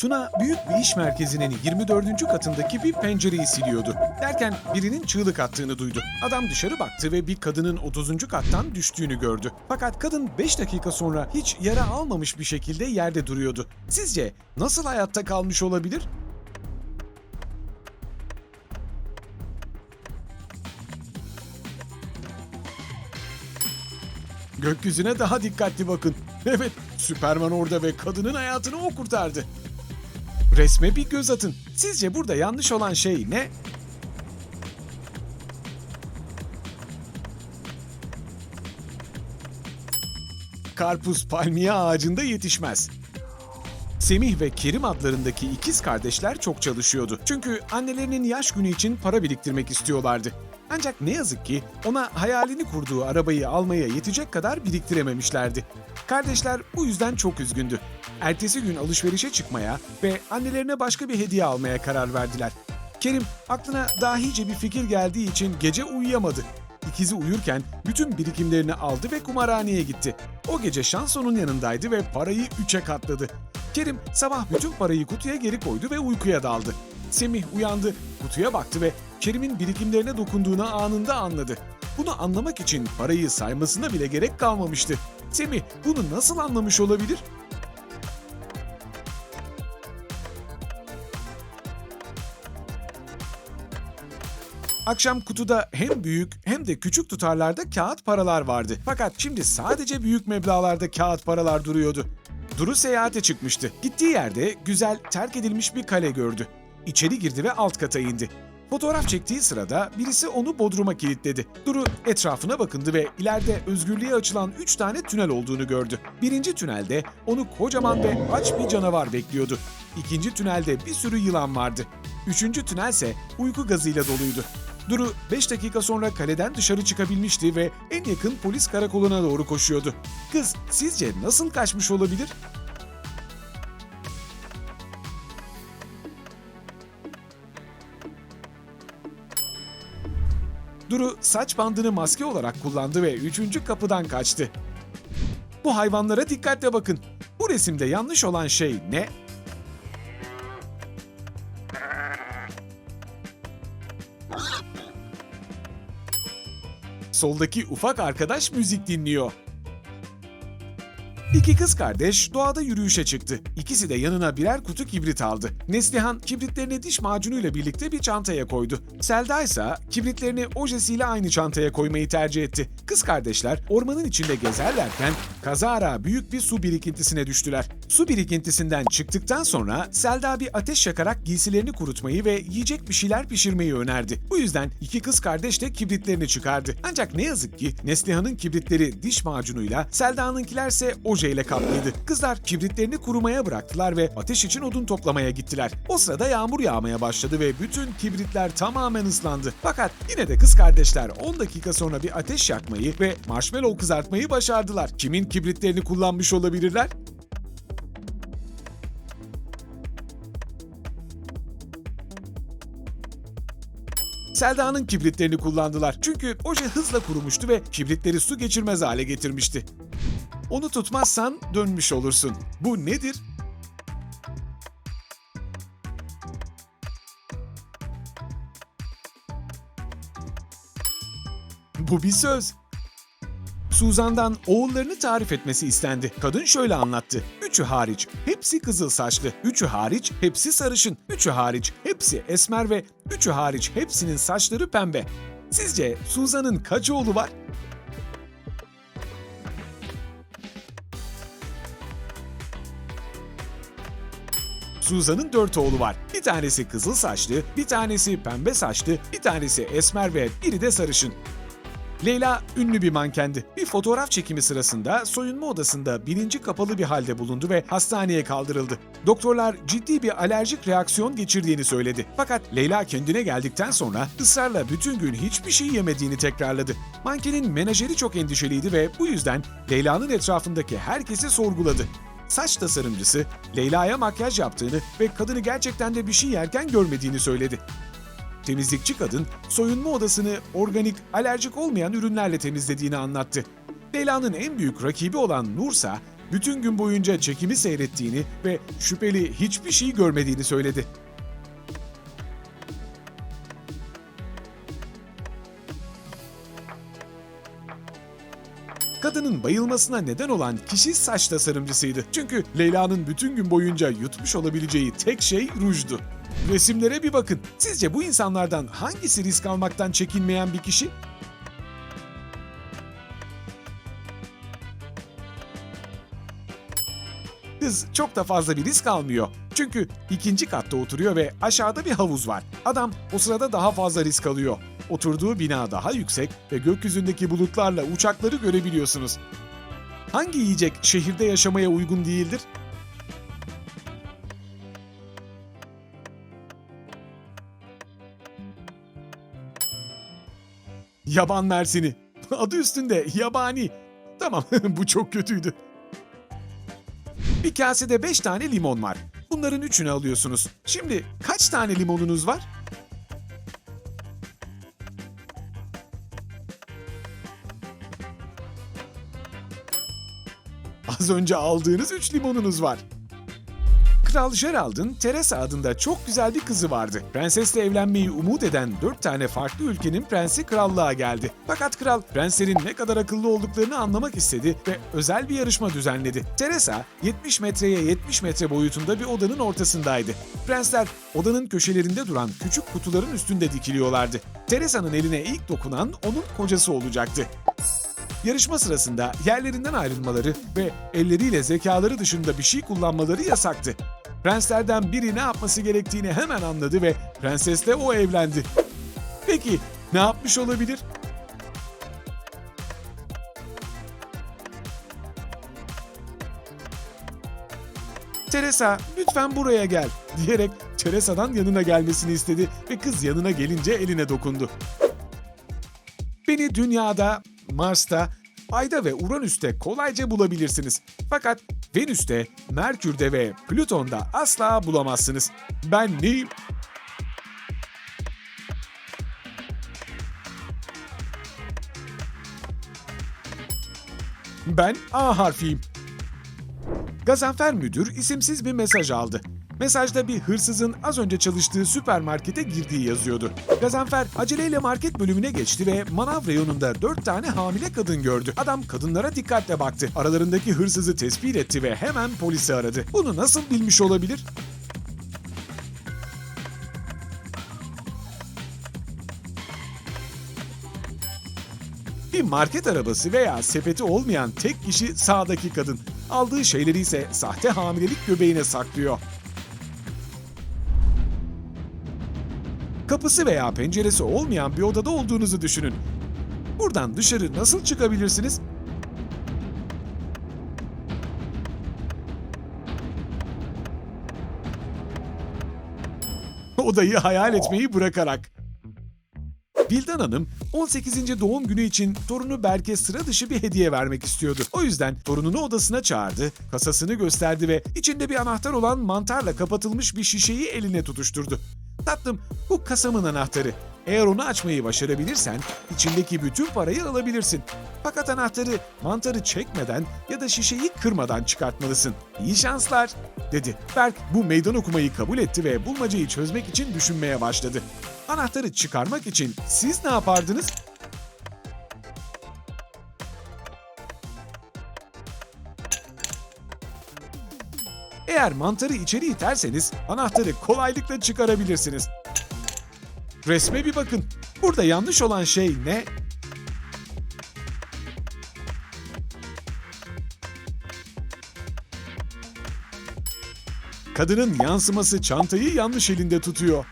Tuna büyük bir iş merkezinin 24. katındaki bir pencereyi siliyordu. Derken birinin çığlık attığını duydu. Adam dışarı baktı ve bir kadının 30. kattan düştüğünü gördü. Fakat kadın 5 dakika sonra hiç yara almamış bir şekilde yerde duruyordu. Sizce nasıl hayatta kalmış olabilir? Gökyüzüne daha dikkatli bakın. Evet, Süperman orada ve kadının hayatını o kurtardı. Resme bir göz atın. Sizce burada yanlış olan şey ne? Karpuz palmiye ağacında yetişmez. Semih ve Kerim adlarındaki ikiz kardeşler çok çalışıyordu. Çünkü annelerinin yaş günü için para biriktirmek istiyorlardı. Ancak ne yazık ki ona hayalini kurduğu arabayı almaya yetecek kadar biriktirememişlerdi. Kardeşler bu yüzden çok üzgündü. Ertesi gün alışverişe çıkmaya ve annelerine başka bir hediye almaya karar verdiler. Kerim aklına dahice bir fikir geldiği için gece uyuyamadı. İkizi uyurken bütün birikimlerini aldı ve kumarhaneye gitti. O gece şans onun yanındaydı ve parayı üçe katladı. Kerim sabah bütün parayı kutuya geri koydu ve uykuya daldı. Semih uyandı, kutuya baktı ve Kerim'in birikimlerine dokunduğunu anında anladı. Bunu anlamak için parayı saymasına bile gerek kalmamıştı. Semih bunu nasıl anlamış olabilir? Akşam kutuda hem büyük hem de küçük tutarlarda kağıt paralar vardı. Fakat şimdi sadece büyük meblağlarda kağıt paralar duruyordu. Duru seyahate çıkmıştı. Gittiği yerde güzel terk edilmiş bir kale gördü. İçeri girdi ve alt kata indi. Fotoğraf çektiği sırada birisi onu bodruma kilitledi. Duru etrafına bakındı ve ileride özgürlüğe açılan üç tane tünel olduğunu gördü. Birinci tünelde onu kocaman ve aç bir canavar bekliyordu. İkinci tünelde bir sürü yılan vardı. Üçüncü tünelse uyku gazıyla doluydu. Duru 5 dakika sonra kaleden dışarı çıkabilmişti ve en yakın polis karakoluna doğru koşuyordu. Kız sizce nasıl kaçmış olabilir? Duru saç bandını maske olarak kullandı ve üçüncü kapıdan kaçtı. Bu hayvanlara dikkatle bakın. Bu resimde yanlış olan şey ne? Soldaki ufak arkadaş müzik dinliyor. İki kız kardeş doğada yürüyüşe çıktı. İkisi de yanına birer kutu kibrit aldı. Neslihan kibritlerini diş macunuyla birlikte bir çantaya koydu. Selda ise kibritlerini ojesiyle aynı çantaya koymayı tercih etti. Kız kardeşler ormanın içinde gezerlerken kazara büyük bir su birikintisine düştüler. Su birikintisinden çıktıktan sonra Selda bir ateş yakarak giysilerini kurutmayı ve yiyecek bir şeyler pişirmeyi önerdi. Bu yüzden iki kız kardeş de kibritlerini çıkardı. Ancak ne yazık ki Neslihan'ın kibritleri diş macunuyla, Selda'nınkilerse ojeyle kaplıydı. Kızlar kibritlerini kurumaya bıraktılar ve ateş için odun toplamaya gittiler. O sırada yağmur yağmaya başladı ve bütün kibritler tamamen ıslandı. Fakat yine de kız kardeşler 10 dakika sonra bir ateş yakmayı ve marshmallow kızartmayı başardılar. Kimin kibritlerini kullanmış olabilirler? Selda'nın kibritlerini kullandılar. Çünkü oje hızla kurumuştu ve kibritleri su geçirmez hale getirmişti. Onu tutmazsan dönmüş olursun. Bu nedir? Bu bir söz. Suzan'dan oğullarını tarif etmesi istendi. Kadın şöyle anlattı. Üçü hariç hepsi kızıl saçlı. Üçü hariç hepsi sarışın. Üçü hariç hepsi esmer ve üçü hariç hepsinin saçları pembe. Sizce Suzan'ın kaç oğlu var? Suzan'ın dört oğlu var. Bir tanesi kızıl saçlı, bir tanesi pembe saçlı, bir tanesi esmer ve biri de sarışın. Leyla ünlü bir mankendi. Bir fotoğraf çekimi sırasında soyunma odasında bilinci kapalı bir halde bulundu ve hastaneye kaldırıldı. Doktorlar ciddi bir alerjik reaksiyon geçirdiğini söyledi. Fakat Leyla kendine geldikten sonra ısrarla bütün gün hiçbir şey yemediğini tekrarladı. Mankenin menajeri çok endişeliydi ve bu yüzden Leyla'nın etrafındaki herkesi sorguladı. Saç tasarımcısı Leyla'ya makyaj yaptığını ve kadını gerçekten de bir şey yerken görmediğini söyledi. Temizlikçi kadın soyunma odasını organik, alerjik olmayan ürünlerle temizlediğini anlattı. Leyla'nın en büyük rakibi olan Nursa, bütün gün boyunca çekimi seyrettiğini ve şüpheli hiçbir şey görmediğini söyledi. Kadının bayılmasına neden olan kişi saç tasarımcısıydı. Çünkü Leyla'nın bütün gün boyunca yutmuş olabileceği tek şey rujdu. Resimlere bir bakın. Sizce bu insanlardan hangisi risk almaktan çekinmeyen bir kişi? Kız çok da fazla bir risk almıyor. Çünkü ikinci katta oturuyor ve aşağıda bir havuz var. Adam o sırada daha fazla risk alıyor. Oturduğu bina daha yüksek ve gökyüzündeki bulutlarla uçakları görebiliyorsunuz. Hangi yiyecek şehirde yaşamaya uygun değildir? Yaban mersini. Adı üstünde yabani. Tamam bu çok kötüydü. Bir kasede 5 tane limon var. Bunların üçünü alıyorsunuz. Şimdi kaç tane limonunuz var? Az önce aldığınız 3 limonunuz var. Kral Gerald'ın Teresa adında çok güzel bir kızı vardı. Prensesle evlenmeyi umut eden dört tane farklı ülkenin prensi krallığa geldi. Fakat kral prenslerin ne kadar akıllı olduklarını anlamak istedi ve özel bir yarışma düzenledi. Teresa 70 metreye 70 metre boyutunda bir odanın ortasındaydı. Prensler odanın köşelerinde duran küçük kutuların üstünde dikiliyorlardı. Teresa'nın eline ilk dokunan onun kocası olacaktı. Yarışma sırasında yerlerinden ayrılmaları ve elleriyle zekaları dışında bir şey kullanmaları yasaktı. Prenslerden biri ne yapması gerektiğini hemen anladı ve prensesle o evlendi. Peki ne yapmış olabilir? Teresa lütfen buraya gel diyerek Teresa'dan yanına gelmesini istedi ve kız yanına gelince eline dokundu. Beni dünyada, Mars'ta, Ay'da ve Uranüs'te kolayca bulabilirsiniz. Fakat Venüs'te, Merkür'de ve Plüton'da asla bulamazsınız. Ben neyim? Ben A harfiyim. Gazanfer müdür isimsiz bir mesaj aldı. Mesajda bir hırsızın az önce çalıştığı süpermarkete girdiği yazıyordu. Gazanfer aceleyle market bölümüne geçti ve manav reyonunda dört tane hamile kadın gördü. Adam kadınlara dikkatle baktı. Aralarındaki hırsızı tespit etti ve hemen polisi aradı. Bunu nasıl bilmiş olabilir? Bir market arabası veya sepeti olmayan tek kişi sağdaki kadın. Aldığı şeyleri ise sahte hamilelik göbeğine saklıyor. Kapısı veya penceresi olmayan bir odada olduğunuzu düşünün. Buradan dışarı nasıl çıkabilirsiniz? Odayı hayal etmeyi bırakarak. Bildan Hanım 18. doğum günü için torunu Berk'e sıra dışı bir hediye vermek istiyordu. O yüzden torununu odasına çağırdı, kasasını gösterdi ve içinde bir anahtar olan mantarla kapatılmış bir şişeyi eline tutuşturdu. Tatlım, bu kasamın anahtarı. Eğer onu açmayı başarabilirsen içindeki bütün parayı alabilirsin. Fakat anahtarı mantarı çekmeden ya da şişeyi kırmadan çıkartmalısın. İyi şanslar, dedi. Berk bu meydan okumayı kabul etti ve bulmacayı çözmek için düşünmeye başladı. Anahtarı çıkarmak için siz ne yapardınız? Eğer mantarı içeri iterseniz anahtarı kolaylıkla çıkarabilirsiniz. Resme bir bakın. Burada yanlış olan şey ne? Kadının yansıması çantayı yanlış elinde tutuyor.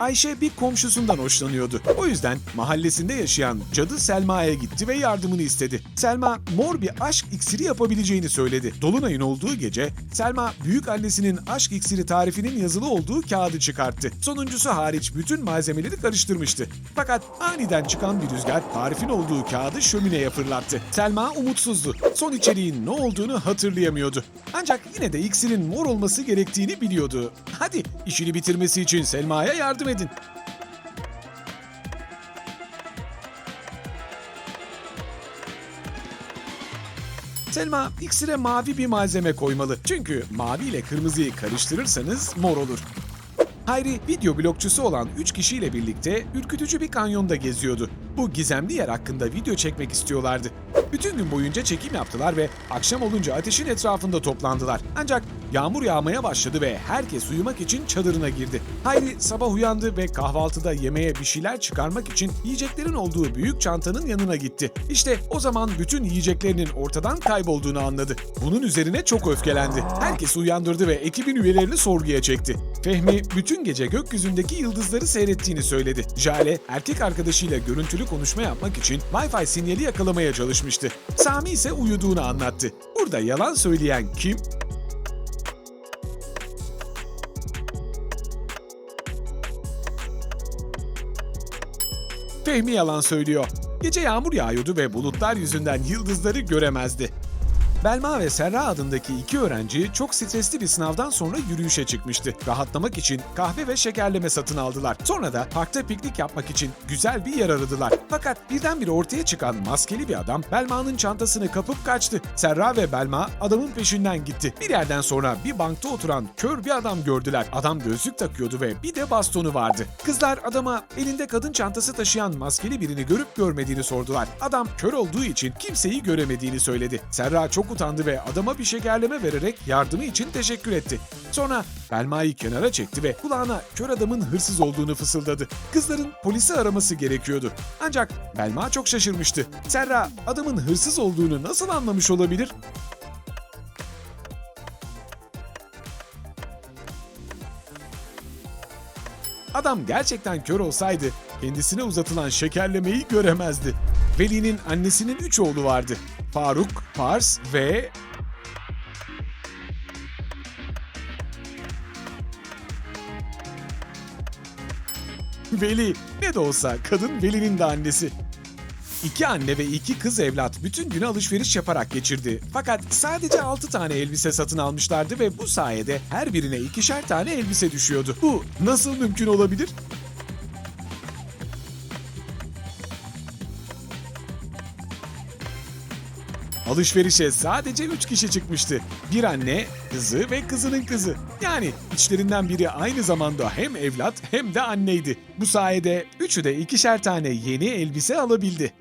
Ayşe bir komşusundan hoşlanıyordu. O yüzden mahallesinde yaşayan cadı Selma'ya gitti ve yardımını istedi. Selma mor bir aşk iksiri yapabileceğini söyledi. Dolunay'ın olduğu gece Selma büyük annesinin aşk iksiri tarifinin yazılı olduğu kağıdı çıkarttı. Sonuncusu hariç bütün malzemeleri karıştırmıştı. Fakat aniden çıkan bir rüzgar tarifin olduğu kağıdı şömineye fırlattı. Selma umutsuzdu. Son içeriğin ne olduğunu hatırlayamıyordu. Ancak yine de iksirin mor olması gerektiğini biliyordu. Hadi işini bitirmesi için Selma'ya yardım edin. Selma iksire mavi bir malzeme koymalı. Çünkü mavi ile kırmızıyı karıştırırsanız mor olur. Hayri video blokçusu olan 3 kişiyle birlikte ürkütücü bir kanyonda geziyordu. Bu gizemli yer hakkında video çekmek istiyorlardı. Bütün gün boyunca çekim yaptılar ve akşam olunca ateşin etrafında toplandılar. Ancak yağmur yağmaya başladı ve herkes uyumak için çadırına girdi. Hayri sabah uyandı ve kahvaltıda yemeğe bir şeyler çıkarmak için yiyeceklerin olduğu büyük çantanın yanına gitti. İşte o zaman bütün yiyeceklerinin ortadan kaybolduğunu anladı. Bunun üzerine çok öfkelendi. Herkesi uyandırdı ve ekibin üyelerini sorguya çekti. Fehmi bütün gece gökyüzündeki yıldızları seyrettiğini söyledi. Jale erkek arkadaşıyla görüntülü konuşma yapmak için Wi-Fi sinyali yakalamaya çalışmıştı. Sami ise uyuduğunu anlattı. Burada yalan söyleyen kim? Fehmi yalan söylüyor. Gece yağmur yağıyordu ve bulutlar yüzünden yıldızları göremezdi. Belma ve Serra adındaki iki öğrenci çok stresli bir sınavdan sonra yürüyüşe çıkmıştı. Rahatlamak için kahve ve şekerleme satın aldılar. Sonra da parkta piknik yapmak için güzel bir yer aradılar. Fakat birdenbire ortaya çıkan maskeli bir adam Belma'nın çantasını kapıp kaçtı. Serra ve Belma adamın peşinden gitti. Bir yerden sonra bir bankta oturan kör bir adam gördüler. Adam gözlük takıyordu ve bir de bastonu vardı. Kızlar adama elinde kadın çantası taşıyan maskeli birini görüp görmediğini sordular. Adam kör olduğu için kimseyi göremediğini söyledi. Serra utandı ve adama bir şekerleme vererek yardımı için teşekkür etti. Sonra Belma'yı kenara çekti ve kulağına kör adamın hırsız olduğunu fısıldadı. Kızların polisi araması gerekiyordu. Ancak Belma çok şaşırmıştı. Serra adamın hırsız olduğunu nasıl anlamış olabilir? Adam gerçekten kör olsaydı kendisine uzatılan şekerlemeyi göremezdi. Veli'nin annesinin üç oğlu vardı. Faruk, Pars ve... Veli, ne de olsa kadın Veli'nin de annesi. İki anne ve iki kız evlat bütün günü alışveriş yaparak geçirdi. Fakat sadece 6 tane elbise satın almışlardı ve bu sayede her birine ikişer tane elbise düşüyordu. Bu nasıl mümkün olabilir? Alışverişe sadece 3 kişi çıkmıştı. Bir anne, kızı ve kızının kızı. Yani içlerinden biri aynı zamanda hem evlat hem de anneydi. Bu sayede üçü de ikişer tane yeni elbise alabildi.